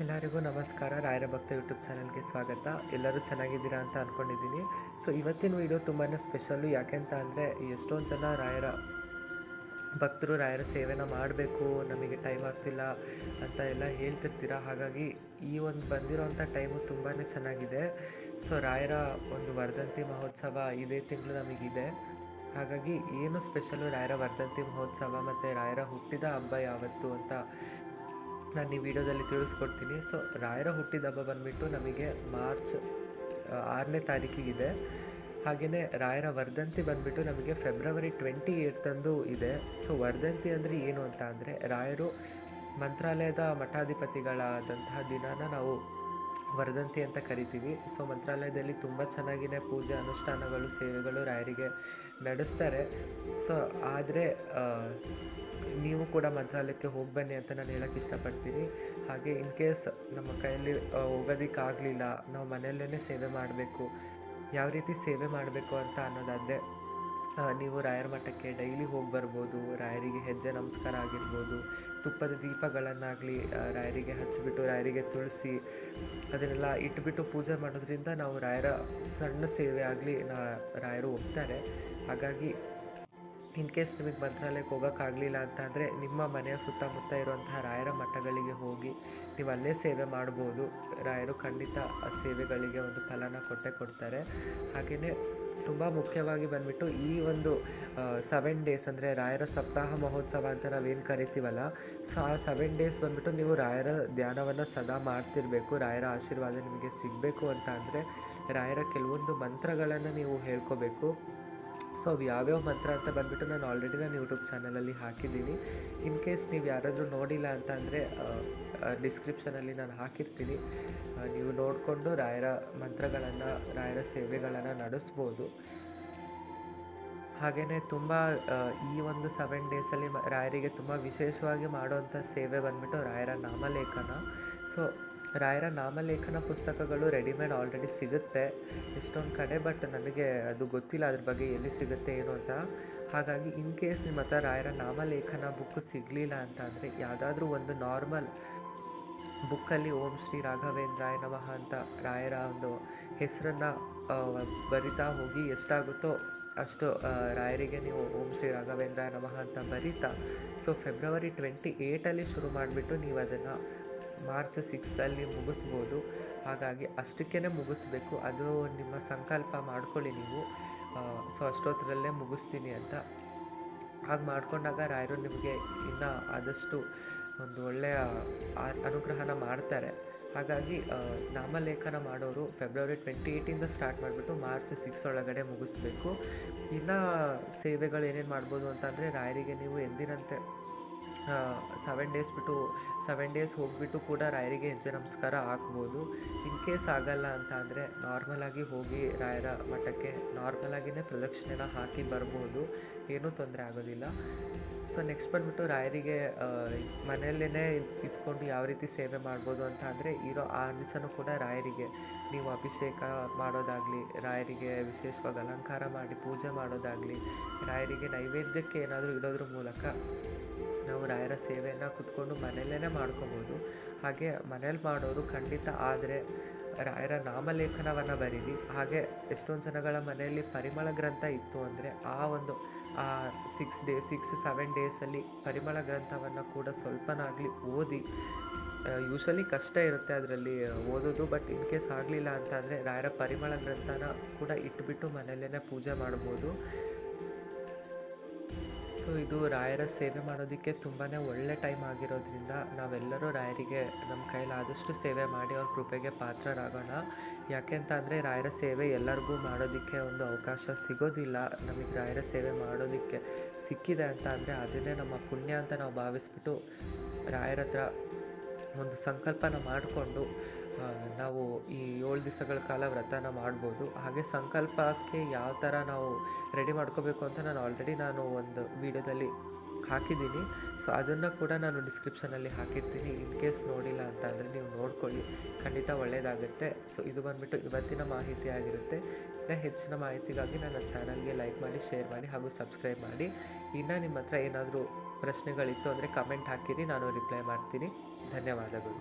ಎಲ್ಲರಿಗೂ ನಮಸ್ಕಾರ. ರಾಯರ ಭಕ್ತ ಯೂಟ್ಯೂಬ್ ಚಾನಲ್ಗೆ ಸ್ವಾಗತ. ಎಲ್ಲರೂ ಚೆನ್ನಾಗಿದ್ದೀರಾ ಅಂತ ಅಂದ್ಕೊಂಡಿದ್ದೀನಿ ಸೊ ಇವತ್ತಿನ ವಿಡಿಯೋ ತುಂಬಾ ಸ್ಪೆಷಲ್ಲು ಯಾಕೆಂತ ಅಂದರೆ, ಎಷ್ಟೊಂದು ಜನ ರಾಯರ ಭಕ್ತರು ರಾಯರ ಸೇವೆನ ಮಾಡಬೇಕು, ನಮಗೆ ಟೈಮ್ ಆಗ್ತಿಲ್ಲ ಅಂತ ಎಲ್ಲ ಹೇಳ್ತಿರ್ತೀರ? ಹಾಗಾಗಿ, ಈ ಒಂದು ಬಂದಿರೋಂಥ ಟೈಮು ತುಂಬಾ ಚೆನ್ನಾಗಿದೆ. ಸೊ ರಾಯರ ಒಂದು ವರ್ಧಂತಿ ಮಹೋತ್ಸವ ಇದೇ ತಿಂಗಳು ನಮಗಿದೆ. ಹಾಗಾಗಿ, ಏನು ಸ್ಪೆಷಲು ರಾಯರ ವರ್ಧಂತಿ ಮಹೋತ್ಸವ ಮತ್ತು ರಾಯರ ಹುಟ್ಟಿದ ಹಬ್ಬ ಯಾವತ್ತು ಅಂತ ನಾನು ಈ ವಿಡಿಯೋದಲ್ಲಿ ತಿಳಿಸ್ಕೊಡ್ತೀನಿ. ಸೊ ರಾಯರ ಹುಟ್ಟಿದ ಹಬ್ಬ ಬಂದುಬಿಟ್ಟು ನಮಗೆ ಮಾರ್ಚ್ ಆರನೇ ತಾರೀಕಿಗಿದೆ. ಹಾಗೆಯೇ ರಾಯರ ವರ್ಧಂತಿ ಬಂದುಬಿಟ್ಟು ನಮಗೆ ಫೆಬ್ರವರಿ ಟ್ವೆಂಟಿ ಏಯ್ತಂದು ಇದೆ. ಸೊ ವರ್ಧಂತಿ ಅಂದರೆ ಏನು ಅಂತ ಅಂದರೆ ರಾಯರು ಮಂತ್ರಾಲಯದ ಮಠಾಧಿಪತಿಗಳಾದಂತಹ ದಿನಾನ ನಾವು ವರ್ಧಂತಿ ಅಂತ ಕರಿತೀವಿ. ಸೊ ಮಂತ್ರಾಲಯದಲ್ಲಿ ತುಂಬ ಚೆನ್ನಾಗಿನೇ ಪೂಜೆ ಅನುಷ್ಠಾನಗಳು, ಸೇವೆಗಳು ರಾಯರಿಗೆ ನಡೆಸ್ತಾರೆ. ಸೊ ಆದರೆ ನೀವು ಕೂಡ ಮಂತ್ರಾಲಯಕ್ಕೆ ಹೋಗಿ ಬನ್ನಿ ಅಂತ ನಾನು ಹೇಳೋಕ್ಕೆ ಇಷ್ಟಪಡ್ತೀನಿ. ಹಾಗೆ ಇನ್ ಕೇಸ್ ನಮ್ಮ ಕೈಯಲ್ಲಿ ಹೋಗೋದಕ್ಕಾಗಲಿಲ್ಲ, ನಾವು ಮನೆಯಲ್ಲೇ ಸೇವೆ ಮಾಡಬೇಕು. ಯಾವ ರೀತಿ ಸೇವೆ ಮಾಡಬೇಕು ಅಂತ ಅನ್ನೋದಾದರೆ ನೀವು ರಾಯರ ಮಠಕ್ಕೆ ಡೈಲಿ ಹೋಗಿ ಬರ್ಬೋದು, ರಾಯರಿಗೆ ಹೆಜ್ಜೆ ನಮಸ್ಕಾರ ಆಗಿರ್ಬೋದು, ತುಪ್ಪದ ದೀಪಗಳನ್ನಾಗಲಿ ರಾಯರಿಗೆ ಹಚ್ಚಿಬಿಟ್ಟು ರಾಯರಿಗೆ ತುಳಸಿ ಅದನ್ನೆಲ್ಲ ಇಟ್ಬಿಟ್ಟು ಪೂಜೆ ಮಾಡೋದ್ರಿಂದ ನಾವು ರಾಯರ ಸಣ್ಣ ಸೇವೆ ಆಗಲಿ ರಾಯರು ಹೋಗ್ತಾರೆ. ಹಾಗಾಗಿ ಇನ್ ಕೇಸ್ ನಿಮಗೆ ಮಂತ್ರಾಲಯಕ್ಕೆ ಹೋಗೋಕ್ಕಾಗಲಿಲ್ಲ ಅಂತ ಅಂದರೆ ನಿಮ್ಮ ಮನೆಯ ಸುತ್ತಮುತ್ತ ಇರುವಂತಹ ರಾಯರ ಮಠಗಳಿಗೆ ಹೋಗಿ ನೀವು ಅಲ್ಲೇ ಸೇವೆ ಮಾಡ್ಬೋದು. ರಾಯರು ಖಂಡಿತ ಆ ಸೇವೆಗಳಿಗೆ ಒಂದು ಫಲನ ಕೊಟ್ಟೆ ಕೊಡ್ತಾರೆ. ಹಾಗೆಯೇ ತುಂಬ ಮುಖ್ಯವಾಗಿ ಬಂದುಬಿಟ್ಟು ಈ ಒಂದು ಸೆವೆನ್ ಡೇಸ್ ಅಂದರೆ ರಾಯರ ಸಪ್ತಾಹ ಮಹೋತ್ಸವ ಅಂತ ನಾವೇನು ಕರಿತೀವಲ್ಲ, ಸೊ ಆ ಸೆವೆನ್ ಡೇಸ್ ಬಂದುಬಿಟ್ಟು ನೀವು ರಾಯರ ಧ್ಯಾನವನ್ನು ಸದಾ ಮಾಡ್ತಿರಬೇಕು, ರಾಯರ ಆಶೀರ್ವಾದ ನಿಮಗೆ ಸಿಗಬೇಕು ಅಂತ ಅಂದರೆ ರಾಯರ ಕೆಲವೊಂದು ಮಂತ್ರಗಳನ್ನು ನೀವು ಹೇಳ್ಕೋಬೇಕು. ಸೊ ಅವು ಯಾವ್ಯಾವ ಮಂತ್ರ ಅಂತ ಬಂದ್ಬಿಟ್ಟು ನಾನು ಆಲ್ರೆಡಿ ನಾನು ಯೂಟ್ಯೂಬ್ ಚಾನಲಲ್ಲಿ ಹಾಕಿದ್ದೀನಿ. ಇನ್ ಕೇಸ್ ನೀವು ಯಾರಾದರೂ ನೋಡಿಲ್ಲ ಅಂತ ಅಂದರೆ ಡಿಸ್ಕ್ರಿಪ್ಷನಲ್ಲಿ ನಾನು ಹಾಕಿರ್ತೀನಿ. ನೀವು ನೋಡಿಕೊಂಡು ರಾಯರ ಮಂತ್ರಗಳನ್ನು, ರಾಯರ ಸೇವೆಗಳನ್ನು ನಡೆಸ್ಬೋದು. ಹಾಗೆಯೇ ತುಂಬ ಈ ಒಂದು ಸೆವೆನ್ ಡೇಸಲ್ಲಿ ರಾಯರಿಗೆ ತುಂಬ ವಿಶೇಷವಾಗಿ ಮಾಡುವಂಥ ಸೇವೆ ಬಂದ್ಬಿಟ್ಟು ರಾಯರ ನಾಮಲೇಖನ. ಸೊ ರಾಯರ ನಾಮಲೇಖನ ಪುಸ್ತಕಗಳು ರೆಡಿಮೇಡ್ ಆಲ್ರೆಡಿ ಸಿಗುತ್ತೆ ಎಷ್ಟೊಂದು ಕಡೆ, ಬಟ್ ನನಗೆ ಅದು ಗೊತ್ತಿಲ್ಲ ಅದ್ರ ಬಗ್ಗೆ ಎಲ್ಲಿ ಸಿಗುತ್ತೆ ಏನು ಅಂತ. ಹಾಗಾಗಿ ಇನ್ ಕೇಸ್ ನಿಮ್ಮ ಹತ್ರ ರಾಯರ ನಾಮಲೇಖನ ಬುಕ್ ಸಿಗಲಿಲ್ಲ ಅಂತ ಅಂದರೆ ಯಾವುದಾದ್ರೂ ಒಂದು ನಾರ್ಮಲ್ ಬುಕ್ಕಲ್ಲಿ ಓಂ ಶ್ರೀ ರಾಘವೇಂದ್ರಾಯ ನಮಃ ಅಂತ ರಾಯರ ಒಂದು ಹೆಸರನ್ನು ಬರಿತಾ ಹೋಗಿ ಎಷ್ಟಾಗುತ್ತೋ ಅಷ್ಟು ರಾಯರಿಗೆ ನೀವು ಓಂ ಶ್ರೀ ರಾಘವೇಂದ್ರಾಯ ನಮಃ ಅಂತ ಬರಿತಾ, ಸೊ ಫೆಬ್ರವರಿ ಟ್ವೆಂಟಿ ಏಯ್ಟಲ್ಲಿ ಶುರು ಮಾಡಿಬಿಟ್ಟು ನೀವು ಅದನ್ನು ಮಾರ್ಚ್ ಸಿಕ್ಸಲ್ಲಿ ಮುಗಿಸ್ಬೋದು. ಹಾಗಾಗಿ ಅಷ್ಟಕ್ಕೇ ಮುಗಿಸ್ಬೇಕು. ಅದು ನಿಮ್ಮ ಸಂಕಲ್ಪ ಮಾಡ್ಕೊಳ್ಳಿ ನೀವು. ಸೊ ಅಷ್ಟೊತ್ತರಲ್ಲೇ ಮುಗಿಸ್ತೀನಿ ಅಂತ. ಹಾಗೆ ಮಾಡಿಕೊಂಡಾಗ ರಾಯರು ನಿಮಗೆ ಇನ್ನೂ ಆದಷ್ಟು ಒಂದು ಒಳ್ಳೆಯ ಅನುಗ್ರಹನ ಮಾಡ್ತಾರೆ. ಹಾಗಾಗಿ ನಾಮಲೇಖನ ಮಾಡೋರು ಫೆಬ್ರವರಿ ಟ್ವೆಂಟಿ ಏಯ್ಟಿಂದ ಸ್ಟಾರ್ಟ್ ಮಾಡಿಬಿಟ್ಟು ಮಾರ್ಚ್ ಸಿಕ್ಸ್ ಒಳಗಡೆ ಮುಗಿಸ್ಬೇಕು. ಇನ್ನು ಸೇವೆಗಳು ಏನೇನು ಮಾಡ್ಬೋದು ಅಂತಂದರೆ ರಾಯರಿಗೆ ನೀವು ಎಂದಿನಂತೆ ಸೆವೆನ್ ಡೇಸ್ ಬಿಟ್ಟು ಸೆವೆನ್ ಡೇಸ್ ಹೋಗಿಬಿಟ್ಟು ಕೂಡ ರಾಯರಿಗೆ ಹೆಜ್ಜೆ ನಮಸ್ಕಾರ ಹಾಕ್ಬೋದು. ಇನ್ ಕೇಸ್ ಆಗಲ್ಲ ಅಂತ ಅಂದರೆ ನಾರ್ಮಲಾಗಿ ಹೋಗಿ ರಾಯರ ಮಠಕ್ಕೆ ನಾರ್ಮಲಾಗಿಯೇ ಪ್ರದಕ್ಷಿಣೆನ ಹಾಕಿ ಬರ್ಬೋದು. ಏನೂ ತೊಂದರೆ ಆಗೋದಿಲ್ಲ. ಸೊ ನೆಕ್ಸ್ಟ್ ಬಂದುಬಿಟ್ಟು ರಾಯರಿಗೆ ಮನೆಯಲ್ಲೇ ಇದ್ಕೊಂಡು ಯಾವ ರೀತಿ ಸೇವೆ ಮಾಡ್ಬೋದು ಅಂತ ಅಂದರೆ ಇರೋ ಆ ದಿವಸನೂ ಕೂಡ ರಾಯರಿಗೆ. ನೀವು ಅಭಿಷೇಕ ಮಾಡೋದಾಗಲಿ, ರಾಯರಿಗೆ ವಿಶೇಷವಾಗಿ ಅಲಂಕಾರ ಮಾಡಿ ಪೂಜೆ ಮಾಡೋದಾಗಲಿ, ರಾಯರಿಗೆ ನೈವೇದ್ಯಕ್ಕೆ ಏನಾದರೂ ಇಡೋದ್ರ ಮೂಲಕ ನಾವು ರಾಯರ ಸೇವೆಯನ್ನು ಕುತ್ಕೊಂಡು ಮನೆಯಲ್ಲೇ ಮಾಡ್ಕೋಬೋದು. ಹಾಗೆ ಮನೇಲಿ ಮಾಡೋರು ಖಂಡಿತ ಆದರೆ ರಾಯರ ನಾಮಲೇಖನವನ್ನು ಬರೀರಿ ಹಾಗೆ ಎಷ್ಟೊಂದು ಜನಗಳ ಮನೆಯಲ್ಲಿ ಪರಿಮಳ ಗ್ರಂಥ ಇತ್ತು ಅಂದರೆ ಆ ಒಂದು, ಆ ಸಿಕ್ಸ್ ಡೇ ಸಿಕ್ಸ್ ಸೆವೆನ್ ಡೇಸಲ್ಲಿ ಪರಿಮಳ ಗ್ರಂಥವನ್ನು ಕೂಡ ಸ್ವಲ್ಪನಾಗಲಿ ಓದಿ ಯೂಶ್ವಲಿ ಕಷ್ಟ ಇರುತ್ತೆ ಅದರಲ್ಲಿ ಓದೋದು. ಬಟ್ ಇನ್ ಕೇಸ್ ಆಗಲಿಲ್ಲ ಅಂತ ಅಂದರೆ ರಾಯರ ಪರಿಮಳ ಗ್ರಂಥನ ಕೂಡ ಇಟ್ಬಿಟ್ಟು ಮನೆಯಲ್ಲೇ ಪೂಜೆ ಮಾಡ್ಬೋದು. ಇದು ರಾಯರ ಸೇವೆ ಮಾಡೋದಕ್ಕೆ ತುಂಬಾ ಒಳ್ಳೆ ಟೈಮ್ ಆಗಿರೋದ್ರಿಂದ ನಾವೆಲ್ಲರೂ ರಾಯರಿಗೆ ನಮ್ಮ ಕೈಲಾದಷ್ಟು ಸೇವೆ ಮಾಡಿ ಅವ್ರ ಕೃಪೆಗೆ ಪಾತ್ರರಾಗೋಣ. ಯಾಕೆ ಅಂತ ಅಂದರೆ ರಾಯರ ಸೇವೆ ಎಲ್ಲರಿಗೂ ಮಾಡೋದಕ್ಕೆ ಒಂದು ಅವಕಾಶ ಸಿಗೋದಿಲ್ಲ. ನಮಗೆ ರಾಯರ ಸೇವೆ ಮಾಡೋದಕ್ಕೆ ಸಿಕ್ಕಿದೆ ಅಂತ ಅಂದರೆ ಅದನ್ನೇ ನಮ್ಮ ಪುಣ್ಯ ಅಂತ ನಾವು ಭಾವಿಸ್ಬಿಟ್ಟು ರಾಯರ ಹತ್ರ ಒಂದು ಸಂಕಲ್ಪನ ಮಾಡಿಕೊಂಡು ನಾವು ಈ ಏಳು ದಿವಸಗಳ ಕಾಲ ವ್ರತನ ಮಾಡ್ಬೋದು. ಹಾಗೆ ಸಂಕಲ್ಪಕ್ಕೆ ಯಾವ ಥರ ನಾವು ರೆಡಿ ಮಾಡ್ಕೋಬೇಕು ಅಂತ ನಾನು ಆಲ್ರೆಡಿ ನಾನು ಒಂದು ವಿಡಿಯೋದಲ್ಲಿ ಹಾಕಿದ್ದೀನಿ. ಸೊ ಅದನ್ನು ಕೂಡ ನಾನು ಡಿಸ್ಕ್ರಿಪ್ಷನಲ್ಲಿ ಹಾಕಿರ್ತೀನಿ. ಇನ್ ಕೇಸ್ ನೋಡಿಲ್ಲ ಅಂತ ಅಂದರೆ ನೀವು ನೋಡ್ಕೊಳ್ಳಿ. ಖಂಡಿತ ಒಳ್ಳೆಯದಾಗುತ್ತೆ ಸೊ ಇದು ಬಂದುಬಿಟ್ಟು ಇವತ್ತಿನ ಮಾಹಿತಿ ಆಗಿರುತ್ತೆ. ಇನ್ನು ಹೆಚ್ಚಿನ ಮಾಹಿತಿಗಾಗಿ ನನ್ನ ಚಾನಲ್ಗೆ ಲೈಕ್ ಮಾಡಿ ಶೇರ್ ಮಾಡಿ ಹಾಗೂ ಸಬ್ಸ್ಕ್ರೈಬ್ ಮಾಡಿ. ಇನ್ನು ನಿಮ್ಮ ಹತ್ರ ಏನಾದರೂ ಪ್ರಶ್ನೆಗಳಿತ್ತು ಅಂದರೆ ಕಮೆಂಟ್ ಹಾಕಿರಿ. ನಾನು ರಿಪ್ಲೈ ಮಾಡ್ತೀನಿ. ಧನ್ಯವಾದಗಳು.